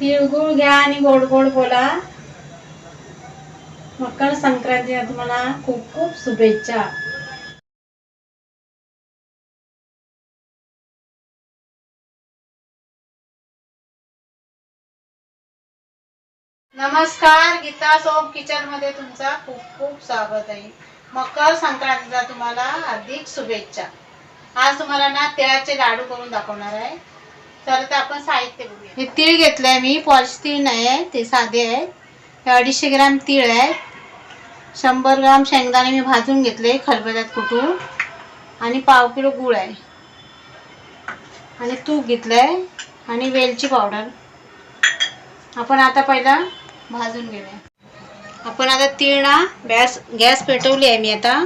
तिळगुळ घ्या आणि गोड गोड बोला. मकर संक्रांती तुम्हाला खूप खूप शुभेच्छा. नमस्कार गीता सोप किचनमध्ये तुमचा खूप खूप स्वागत आहे. मकर संक्रांतीचा तुम्हाला अधिक शुभेच्छा. आज तुम्हाला ना तिळाचे लाडू करून दाखवणार आहे. तर ते आपण साहित्य बघूया. हे तीळ घेतलंय मी पॉलिश तीळ नाही आहे ते साधे आहे हे अडीचशे ग्राम तीळ आहे शंभर ग्राम शेंगदाणे मी भाजून घेतले खरबऱ्यात कुटून आणि पाव किलो गूळ आहे. आणि तूप घेतलंय आणि वेलची पावडर. आपण आता पहिला भाजून घेऊया. आपण आता तीळ ना गॅस गॅस पेटवली आहे मी आता.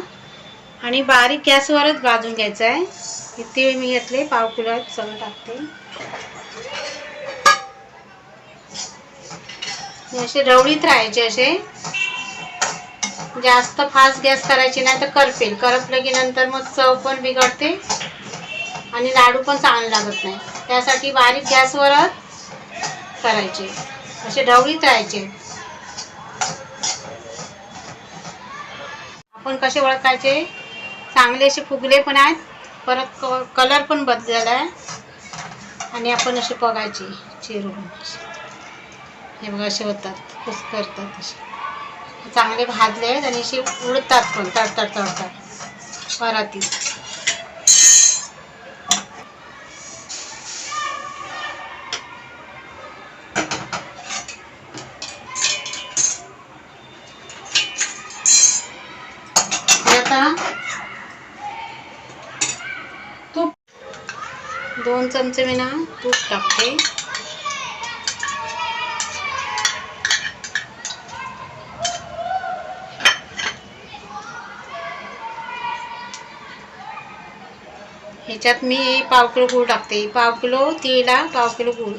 आणि बारीक गॅसवरच भाजून घ्यायचं आहे इथे मी घेतले? पाव किलो सगळं टाकते. असे रवळीत राहायचे असे. जास्त फास्ट गॅस करायची नाही तर करपेल. करपलं की नंतर मग चव पण बिघडते आणि लाडू पण चांगले लागत नाही. त्यासाठी बारीक गॅसवरच करायचे. असे ढवळीत राहायचे. आपण कसे ओळखायचे चांगले असे फुगले पण आहेत. परत कलर पण बदलला आहे. आणि आपण असे बघायचे चिरून हे बघा असे होतात कुस करतात असे. चांगले भाजले आहेत आणि असे उडतात पण तडतड तडतड. पराती दोन चमचे मी ना तूप टाकते. ह्याच्यात मी पाव किलो गूळ टाकते. पाव किलो तिळा पाव किलो गूळ.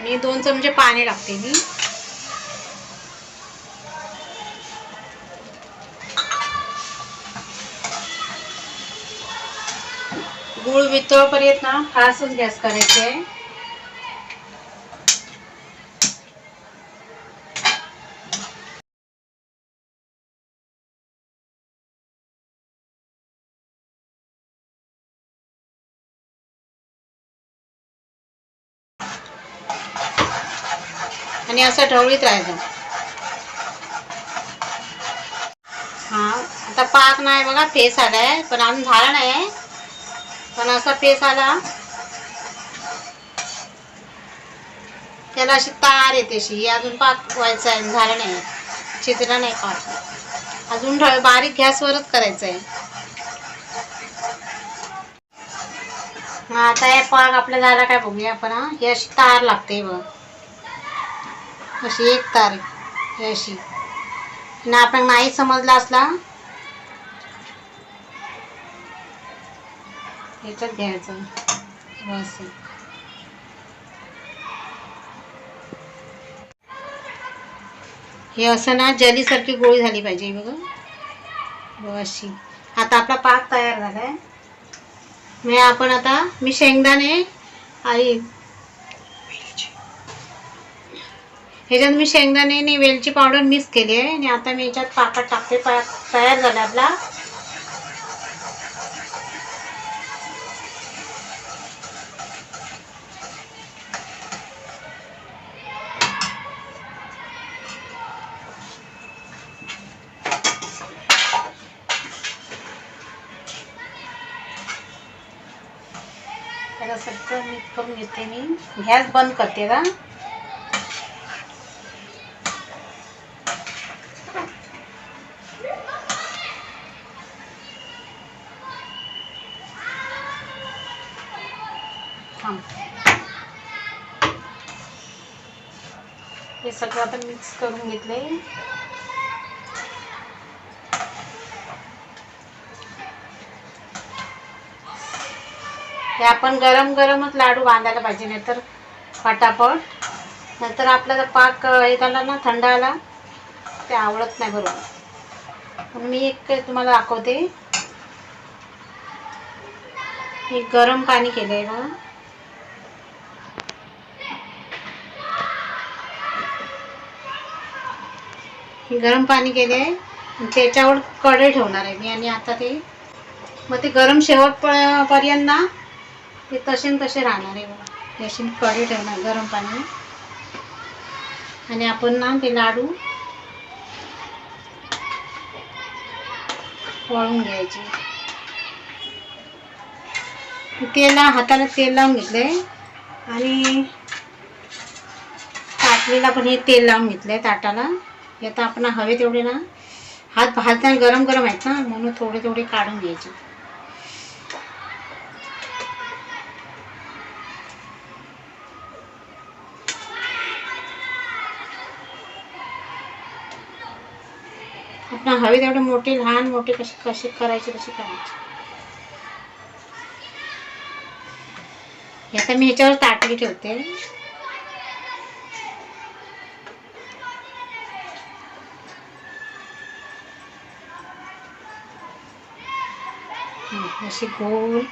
मी दोन चमचे पाणी टाकते मी. गूळ वितळपर्यंत ना फारसच गॅस करायचे आहे. आणि असं ढवळीत राहायचं. हा आता पाक नाही बघा फेस आलाय पण अजून झाला नाही आहे. असा पेस आला त्याला अशी तार येते अशी. अजून पाक व्हायचं आहे झालं नाही. चितला नाही पाक अजून बारीक गॅसवरच करायचं आहे. आता हे पाक आपल्या झाला काय बघूया आपण हा? ही अशी तार लागते बघ. अशी एक तार अशी. आणि आपण नाही समजला असला ह्याच्यात घ्यायचं. बस हे असं ना जलीसारखी गोळी झाली पाहिजे बघा बघ. अशी आता आपला पाक तयार झालाय. मग आपण आता मी शेंगदाणे आई ह्याच्यात मी शेंगदाणे आणि वेलची पावडर मिक्स केली आहे. आणि आता मी ह्याच्यात पाकात टाकते पाक तयार झाला आपला. त्याला सगळं मिक्स करून घेते मी. गॅस बंद करते का? हे सगळं आता मिक्स करून घेतले हे आपण गरम गरमच लाडू बांधायला पाहिजे नाहीतर पटापट फटाफट नंतर आपल्याला पाक हे झाला ना थंड आला ते आवडत नाही बरोबर. मी एक तुम्हाला दाखवते. हे गरम पाणी केलंय ना गरम पाणी केले त्याच्यावर कढई ठेवणार आहे मी आणि आता ते. मग ते गरम शेवट पर्यंत ना ते तसे तसे राहणार आहे बघा. हे अशी ठेवणार गरम पाणी आणि आपण ना ते लाडू वळून घ्यायचे. तेला हाताला तेल लावून घेतलंय. आणि ताटलीला पण हे तेल लावून घेतलंय ताटाला. हे आता आपण हवे तेवढे ना हात भाजताना गरम गरम आहेत ना म्हणून थोडे थोडे काढून घ्यायचे. आपण हवे तेवढे मोठे लहान मोठे कसे कसे करायचे तसे करायचे. आता मी ह्याच्यावर ताटली ठेवते. अशी गोल.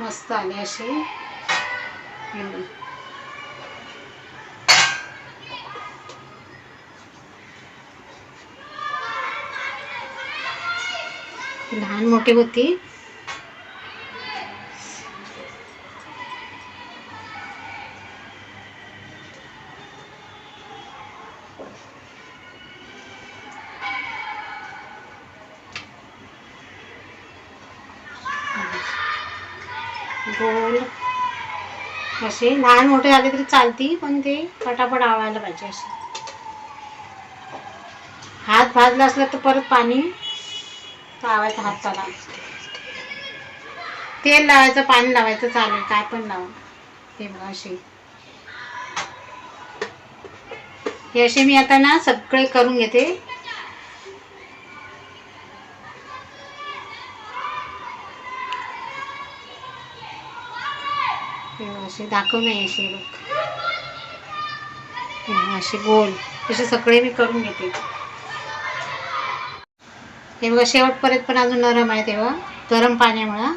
मस्त आली अशी. लहान मोठी होती. गोल. असे लहान मोठे झाले तरी चालती पण ते फटाफट आवळायला पाहिजे असे. हात भाजला असला तर परत पाणी लावायचं हाताला. तेल लावायचं पाणी लावायचं चालेल काय पण लावा हे बघा अशी. हे असे मी आता ना सगळे करून घेते. हे असे दाखव नाही असे बघ असे गोल. असे सगळे मी करून घेते. हे बघा शेवटपर्यंत पण अजून नरम आहे तेव्हा गरम पाण्यामुळं.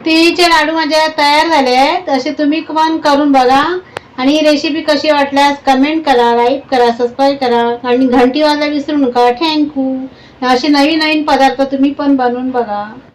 तिळीचे लाडू माझ्या तयार झाले आहेत. असे तुम्ही पण करून बघा. आणि ही रेसिपी कशी वाटल्यास कमेंट करा लाईक करा सबस्क्राईब करा आणि घंटीवाला विसरू नका. थँक्यू असे नवीन नवीन पदार्थ तुम्ही पण बनवून बघा.